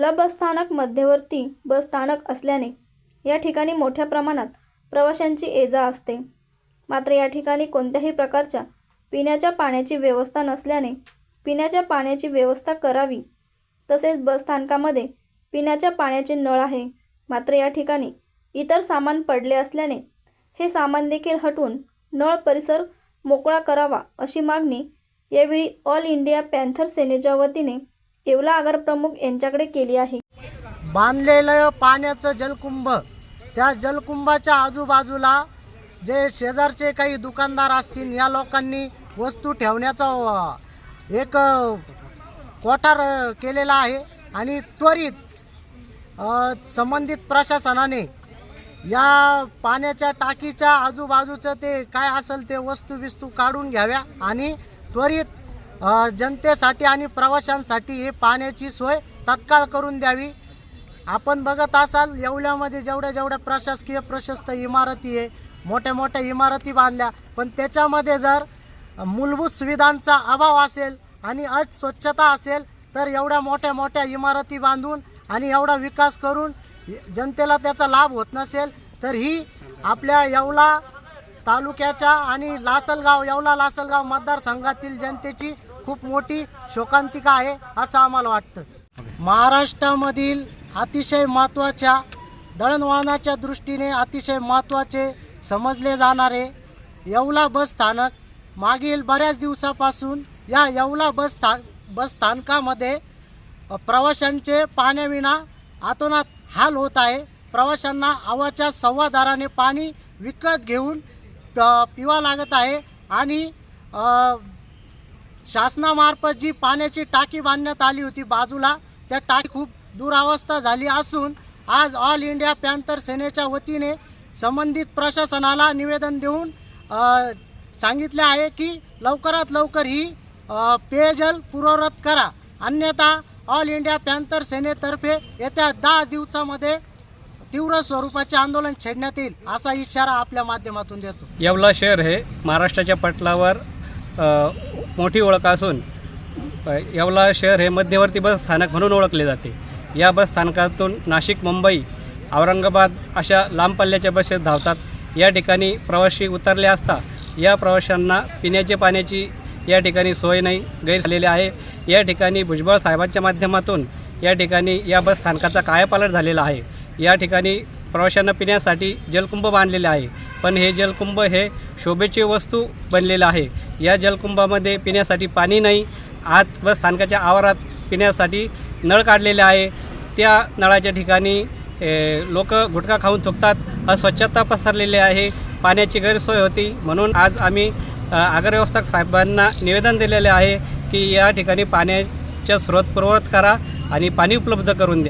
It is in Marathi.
येवला बसस्थानक मध्यवर्ती बसस्थानक असल्याने या ठिकाणी मोठ्या प्रमाणात प्रवाशांची एजा असते. मात्र या ठिकाणी कोणत्याही प्रकारच्या पिण्याच्या पाण्याची व्यवस्था नसल्याने पिण्याच्या पाण्याची व्यवस्था करावी तसेच बसस्थानकामध्ये पिण्याच्या पाण्याचे नळ आहे. मात्र या ठिकाणी इतर सामान पडले असल्याने हे सामान देखील हटवून नळ परिसर मोकळा करावा अशी मागणी यावेळी ऑल इंडिया पॅन्थर सेनेच्या वतीने येवला आगार प्रमुख यांच्याकडे केली आहे. बांधलेलं पाण्याचं जलकुंभ. त्या जलकुंभाच्या आजूबाजूला जे शेजारचे काही दुकानदार असतील या लोकांनी वस्तू ठेवण्याचा एक कोठार केलेला आहे आणि त्वरित संबंधित प्रशासनाने या पाण्याच्या टाकीच्या आजूबाजूचं ते काय असेल ते वस्तू बिस्तू काढून घ्याव्या आणि त्वरित जनतेसाठी आणि प्रवाशांसाठी हे पाण्याची सोय तत्काळ करून द्यावी. आपण बघत असाल येवल्यामध्ये जेवढ्या जेवढ्या प्रशासकीय प्रशस्त इमारती आहे मोठ्या मोठ्या इमारती बांधल्या पण त्याच्यामध्ये जर मूलभूत सुविधांचा अभाव असेल आणि अस्वच्छता असेल तर एवढ्या मोठ्या मोठ्या इमारती बांधून आणि एवढा विकास करून जनतेला त्याचा लाभ होत नसेल तर ही आपल्या येवला तालुक्याच्या आणि लासलगाव येवला लासलगाव मतदारसंघातील जनतेची खूप मोठी शोकांतिका आहे असं आम्हाला वाटतं. महाराष्ट्रामधील अतिशय महत्त्वाच्या दळणवळणाच्या दृष्टीने अतिशय महत्त्वाचे समजले जाणारे येवला बस स्थानक मागील बऱ्याच दिवसापासून या येवला बस स्थान बस स्थानकामध्ये प्रवाशांचे पाण्याविना आतोनात हाल होत आहे. प्रवाशांना आवाच्या सव्वा दराने पाणी विकत घेऊन प- पिवा लागत आहे आणि शासनामार्फत जी पाण्याची टाकी बांधण्यात आली होती बाजूला त्या टाकी खूप दुरावस्था झाली असून आज ऑल इंडिया पॅन्थर सेनेच्या वतीने संबंधित प्रशासनाला निवेदन देऊन सांगितले आहे की लवकरात लवकर ही पेयजल पूर्ववत करा. अन्यथा ऑल इंडिया पॅन्थर सेनेतर्फे येत्या दहा दिवसामध्ये तीव्र स्वरूपाचे आंदोलन छेडण्यात येईल असा इशारा आपल्या माध्यमातून देतो. येवला शहर हे महाराष्ट्राच्या पटलावर मोठी ओळख असून येवला शहर हे मध्यवर्ती बस स्थानक म्हणून ओळखले जाते. या बस स्थानकातून नाशिक मुंबई औरंगाबाद अशा लांब पल्ल्याच्या बसेस धावतात. या ठिकाणी प्रवासी उतरले असता या प्रवाशांना पिण्याच्या पाण्याची या ठिकाणी सोय नाही गैर झालेली आहे. या ठिकाणी भुजबळ साहेबांच्या माध्यमातून या ठिकाणी या बस स्थानकाचा कायापालट झालेला आहे. या ठिकाणी प्रवाशांना पिण्यासाठी जलकुंभ बांधलेले आहे. पण हे जलकुंभ हे शोभेची वस्तू बनलेलं आहे. या जलकुंभामध्ये पिण्यासाठी पाणी नाही. आत व स्थानकाच्या आवारात पिण्यासाठी नळ काढलेले आहे. त्या नळाच्या ठिकाणी लोक गुटखा खाऊन थुकतात. अस्वच्छता पसरलेली आहे. पाण्याची गैरसोय होती. म्हणून आज आम्ही आगरव्यवस्थाक साहेबांना निवेदन दिलेले आहे की या ठिकाणी पाण्याच्या स्रोत पूर्ववत करा आणि पाणी उपलब्ध करून द्या.